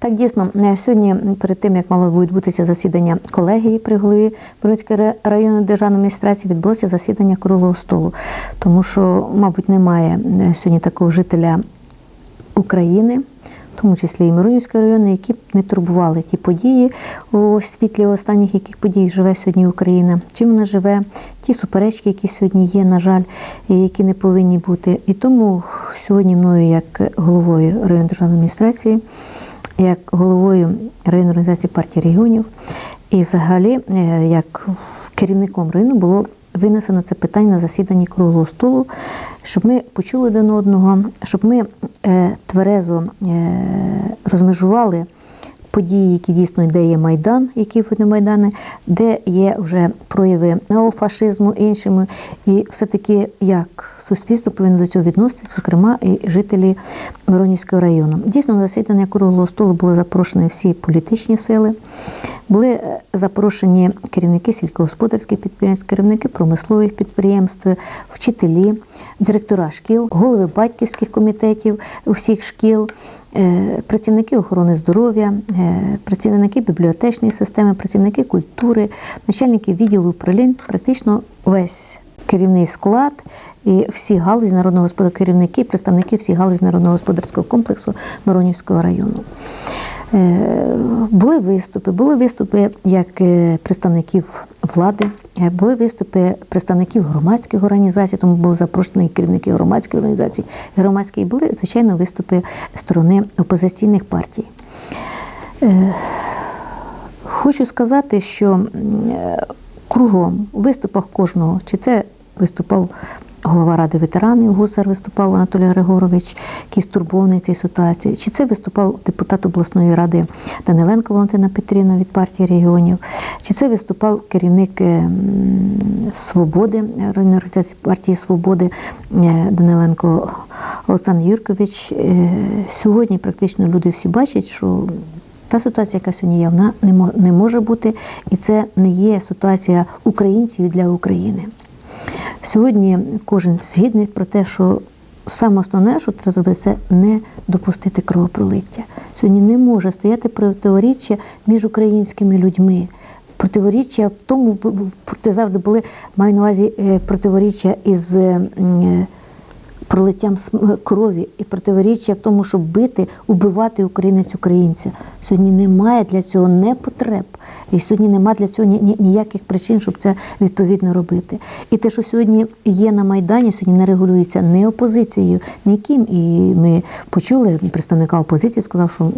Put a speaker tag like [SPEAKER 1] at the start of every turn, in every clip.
[SPEAKER 1] Так, дійсно, е, сьогодні, перед тим як мало відбутися засідання колегії при голові Бродської районної державної адміністрації, відбулося засідання круглого столу, тому що, мабуть, немає е, сьогодні такого жителя України, в тому числі і Миронівської району, які не турбували ті події у світлі останніх яких подій живе сьогодні Україна. Чим вона живе, ті суперечки, які сьогодні є, на жаль, і які не повинні бути. І тому сьогодні мною, як головою районної державної адміністрації, як головою районної організації партії регіонів, і взагалі е, як керівником району було винесено це питання на засіданні круглого столу, щоб ми почули один одного, щоб ми е, тверезо е, розмежували події, які дійсно де є Майдан, які вони Майдани, де є вже прояви неофашизму іншими, і все-таки як суспільство повинно до цього відноситися, зокрема і жителі Миронівського району. Дійсно, на засідання круглого столу були запрошені всі політичні сили, були е, запрошені керівники сільськогосподарських підприємств, керівники промислових підприємств, вчителі, директора шкіл, голови батьківських комітетів усіх шкіл. е, Працівники охорони здоров'я, е, працівники бібліотечної системи, працівники культури, начальники відділу управлінь, практично весь керівний склад і всі галузі народного господарського керівники, представники всіх галузі народного господарського комплексу Миронівського району. Е, Були виступи, були виступи як е, представників влади, е, були виступи представників громадських організацій, тому були запрошені керівники громадських організацій, громадські були, звичайно, виступи сторони опозиційних партій. Хочу сказати, що кругом у виступах кожного, чи це виступав голова ради ветеранів, гусар виступав Анатолій Григорович, який стурбований цією ситуацією, чи це виступав депутат обласної ради Даниленко Валентина Петрівна від партії регіонів, чи це виступав керівник е, Свободи, районної організації партії Свободи е, Даниленко Олександр Юркович. Е, Сьогодні практично люди всі бачать, що та ситуація, яка сьогодні є, вона не може бути, і це не є ситуація українців для України. Сьогодні кожен згідний про те, що саме основне, що треба зробити, це не допустити кровопролиття. Сьогодні не може стояти противоріччя між українськими людьми. Противоріччя в тому, завжди були, маю на увазі е, противоріччя із е, пролиттям см- крові і противоріччя в тому, щоб бити, убивати українець українця. Сьогодні немає для цього не потреб, і сьогодні немає для цього ні- ні- ніяких причин, щоб це відповідно робити. І те, що сьогодні є на Майдані, сьогодні не регулюється не опозицією, ніким. І ми почули представника опозиції, сказав, що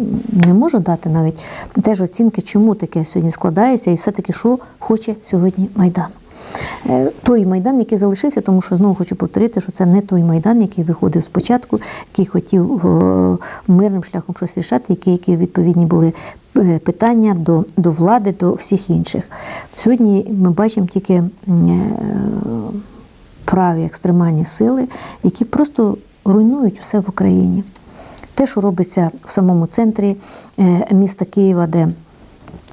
[SPEAKER 1] не може дати навіть теж оцінки, чому таке сьогодні складається, і все-таки що хоче сьогодні Майдан. Е, той майдан, який залишився, тому що знову хочу повторити, що це не той майдан, який виходив спочатку, який хотів е, мирним шляхом щось рішати, які, які відповідні були е, питання до, до влади, до всіх інших. Сьогодні ми бачимо тільки праві екстремальні сили, які просто руйнують все в Україні. Те, що робиться в самому центрі міста Києва, де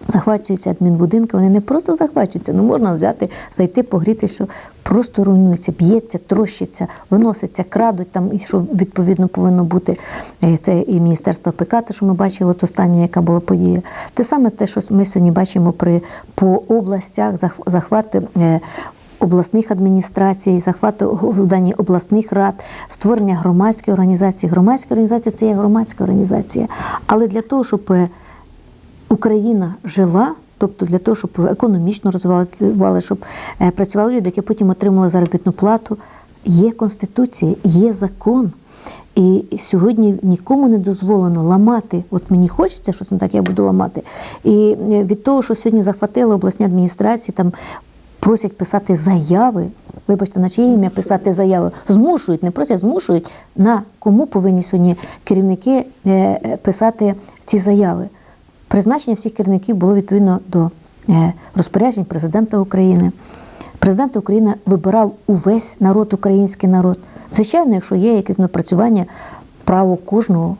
[SPEAKER 1] захвачуються адмінбудинки, вони не просто захвачуються, ну можна взяти, зайти, погріти, що просто руйнується, б'ється, трощиться, виноситься, крадуть там, і що відповідно повинно бути. Е, Це і Міністерство ПК, те, що ми бачили, от останнє, яка була подія. Те саме те, що ми сьогодні бачимо при по областях, зах- захвати. е, Обласних адміністрацій, захвату владання обласних рад, створення громадської організації. Громадська організація це є громадська організація. Але для того, щоб е, Україна жила, тобто для того, щоб економічно розвивали, щоб е, працювали люди, які потім отримали заробітну плату. Є конституція, є закон. І сьогодні нікому не дозволено ламати. От мені хочеться щось не так, я буду ламати. І е, від того, що сьогодні захватили обласні адміністрації, там просять писати заяви. Вибачте, на чиє ім'я писати заяви? Змушують, не просять, змушують. На кому повинні сьогодні керівники е, писати ці заяви? Призначення всіх керівників було відповідно до е, розпоряджень президента України. Президент України вибирав увесь народ, український народ. Звичайно, якщо є якесь напрацювання, право кожного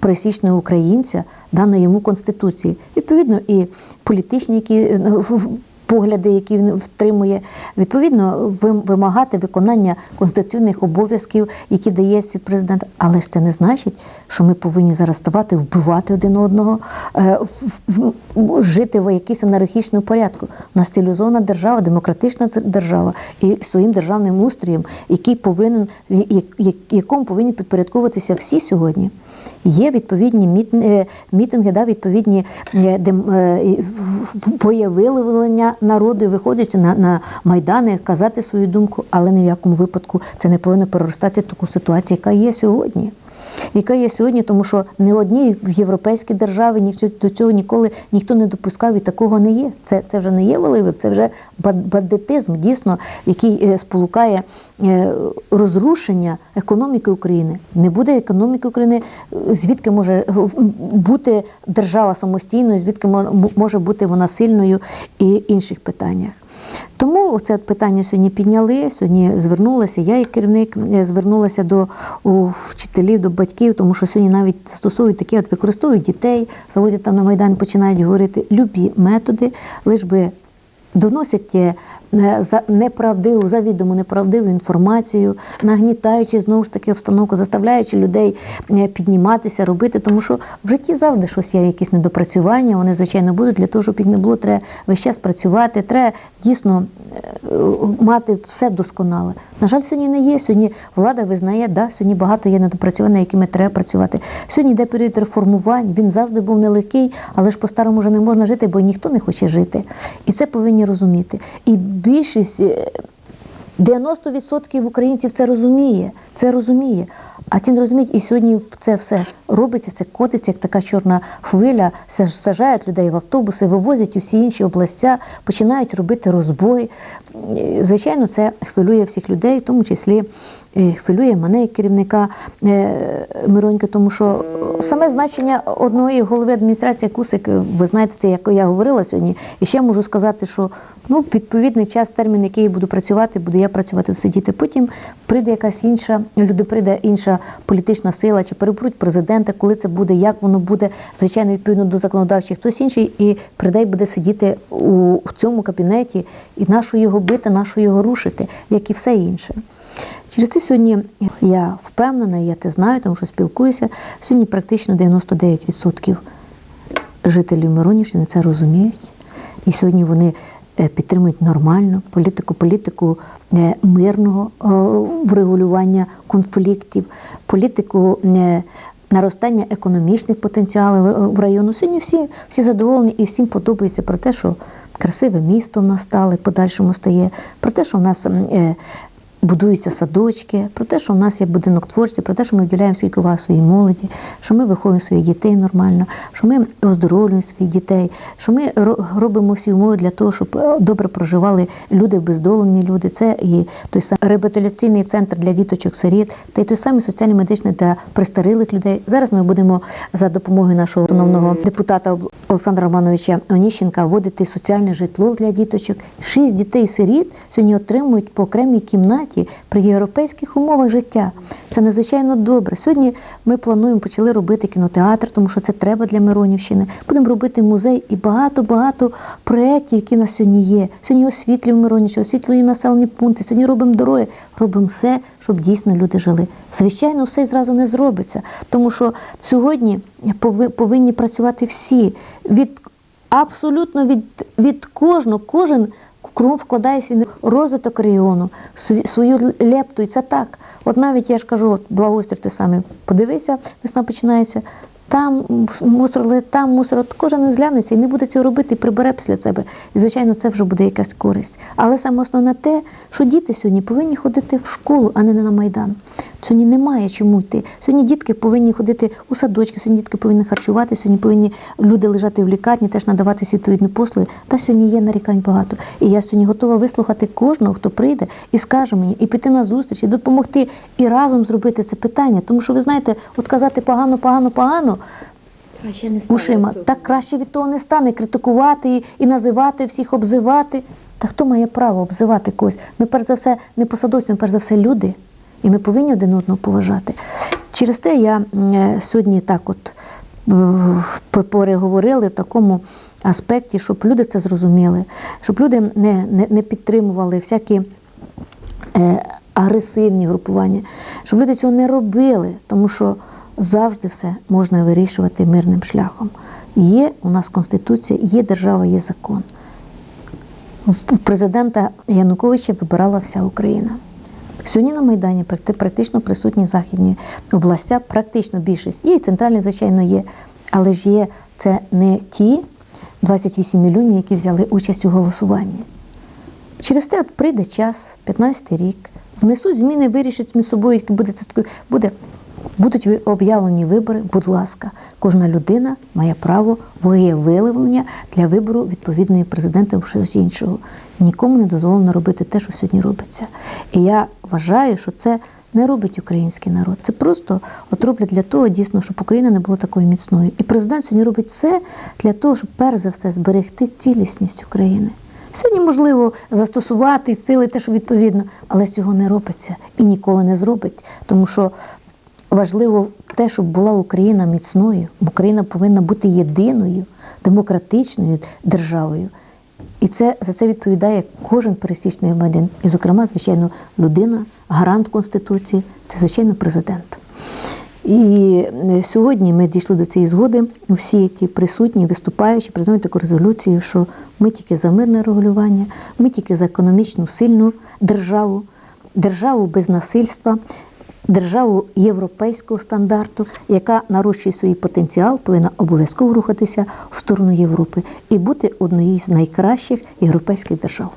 [SPEAKER 1] пересічного українця дано йому Конституції. Відповідно, і політичні, які е, погляди, які він втримує, відповідно вим- вимагати виконання конституційних обов'язків, які дає президент. Але ж це не значить, що ми повинні зараз вбивати один одного, е, жити в якійсь анархічному порядку. У нас цивілізована держава, демократична держава і своїм державним устроєм, який повинен якому повинні підпорядковуватися всі сьогодні. Є відповідні е, мітинги, да, відповідні е, е, і в- в- волевиявлення народу, виходячи на, на майдани, казати свою думку, але ні в якому випадку це не повинно переростати в таку ситуацію, яка є сьогодні. Яка є сьогодні, тому що не одні європейські держави ні до цього ніколи ніхто не допускав і такого не є. Це, це вже не є волевик, це вже бан- бандитизм, дійсно, який е, сполукає е, розрушення економіки України. Не буде економіки України, е, звідки може бути держава самостійною, звідки може бути вона сильною і інших питаннях. Тому це питання сьогодні підняли. Сьогодні звернулася. Я, як керівник, е, звернулася до вчителів, до батьків, тому що сьогодні навіть стосують такі, от використовують дітей, заводять там на майдан, починають говорити любі методи, лиш би доносять е, неправдиву, завідомо неправдиву інформацію, нагнітаючи знову ж таки обстановку, заставляючи людей е, підніматися, робити, тому що в житті завжди щось є, якісь недопрацювання. Вони звичайно будуть для того, щоб їх не було, треба весь час працювати. Треба дійсно е, мати все досконале. На жаль, сьогодні не є. Сьогодні влада визнає, да, сьогодні багато є недопрацювань, якими треба працювати. Сьогодні йде період реформувань. Він завжди був нелегкий, але ж по-старому вже не можна жити, бо ніхто не хоче жити. І це повинні розуміти. І більшість. е, 90% українців це розуміє, це розуміє. А ті не розуміють, і сьогодні це все робиться, це котиться, як така чорна хвиля, сажають людей в автобуси, вивозять усі інші областя, починають робити розбой. Е, Звичайно, це хвилює всіх людей, в тому числі е, хвилює мене як керівника е, Миронька, тому що саме значення одної голови адміністрації Кусик, ви знаєте, це як я говорила сьогодні, і ще можу сказати, що ну, відповідний час, термін, який я буду працювати, буду я працювати, сидіти. Потім прийде якась інша, люди прийде інша політична сила, чи переберуть президента, коли це буде, як воно буде, звичайно, відповідно до законодавчих, хтось інший, і прийде і буде сидіти у цьому кабінеті, і нашу його бити, нашу його рушити, як і все інше. Через те сьогодні я впевнена, я те знаю, тому що спілкуюся. Сьогодні практично 99% жителів Миронівщини це розуміють. І сьогодні вони підтримують нормальну політику, політику е, мирного е, врегулювання конфліктів, політику е, наростання економічних потенціалів е, в району. Сьогодні всі, всі задоволені і всім подобається про те, що красиве місто в нас стало, подальшому стає, про те, що в нас. Будуються садочки, про те, що в нас є будинок творчості, про те, що ми вділяємо скільки уваги своїй молоді, що ми виховуємо своїх дітей нормально, що ми оздоровлюємо своїх дітей, що ми робимо всі умови для того, щоб е, добре проживали люди, бездолені люди. Це і той самий реабілітаційний центр для діточок сиріт, та й той самий соціально медичний для престарілих людей. Зараз ми будемо за допомогою нашого шановного депутата Олександра Романовича Оніщенка вводити соціальне житло для діточок. Шість дітей-сиріт сьогодні отримують по окремій кімнаті при європейських умовах життя. Це надзвичайно добре. Сьогодні ми плануємо почали робити кінотеатр, тому що це треба для Миронівщини. Будемо робити музей і багато-багато проєктів, які на сьогодні є. Сьогодні освітлюємо Миронівщину, освітлюємо населені пункти. Сьогодні робимо дороги, робимо все, щоб дійсно люди жили. Звичайно, все зразу не зробиться, тому що сьогодні повинні працювати всі від абсолютно від, від кожного, кожен кров вкладає свій розвиток регіону, свою лепту. І це так. От навіть я ж кажу, от благоустрій ти саме подивися, весна починається. Там мусор, ле- там мусор, от кожен не зглянеться і не буде цього робити, і прибере після себе. І, звичайно, це вже буде якась користь. Але саме основне те, що діти сьогодні повинні ходити в школу, а не на Майдан. Сьогодні немає чому йти. Сьогодні дітки повинні ходити у садочки, сьогодні дітки повинні харчувати, сьогодні повинні люди лежати в лікарні, теж надавати відповідні послуги. Та сьогодні є нарікань багато. І я сьогодні готова вислухати кожного, хто прийде і скаже мені, і піти на зустріч, і допомогти, і разом зробити це питання. Тому що ви знаєте, от казати погано, погано, погано.
[SPEAKER 2] Краще не стане
[SPEAKER 1] Ушима,
[SPEAKER 2] цього.
[SPEAKER 1] так краще від того не стане критикувати і, і називати всіх, обзивати. Та хто має право обзивати когось? Ми перш за все не посадовці, ми перш за все люди. І ми повинні один одного поважати. Через те я е, сьогодні так от переговорили в такому аспекті, щоб люди це зрозуміли, щоб люди не, не, не підтримували всякі е, агресивні групування, щоб люди цього не робили, тому що завжди все можна вирішувати мирним шляхом. Є у нас конституція, є держава, є закон. Президента Януковича вибирала вся Україна. Сьогодні на Майдані практично присутні західні областя, практично більшість. І центральні, звичайно, є, але ж є це не ті 28 мільйонів, які взяли участь у голосуванні. Через те от прийде час, 15-й рік, внесуть зміни, вирішать між собою, буде це буде. Будуть об'явлені вибори, будь ласка, кожна людина має право волевиявлення для вибору відповідної президента або щось іншого. Нікому не дозволено робити те, що сьогодні робиться. І я вважаю, що це не робить український народ. Це просто от роблять для того, дійсно, щоб Україна не була такою міцною. І президент сьогодні робить все для того, щоб перш за все зберегти цілісність України. Сьогодні можливо застосувати сили, те, що відповідно, але цього не робиться і ніколи не зробить, тому що важливо те, щоб була Україна міцною. Україна повинна бути єдиною, демократичною державою. І це за це відповідає кожен пересічний громадян. І, зокрема, звичайно, людина, гарант Конституції, це звичайно президент. І е, сьогодні ми дійшли до цієї згоди. Всі ті присутні, виступаючі, прийняли таку резолюцію, що ми тільки за мирне регулювання, ми тільки за економічну сильну державу, державу без насильства, державу європейського стандарту, яка нарощує свій потенціал, повинна обов'язково рухатися в сторону Європи і бути однією з найкращих європейських держав.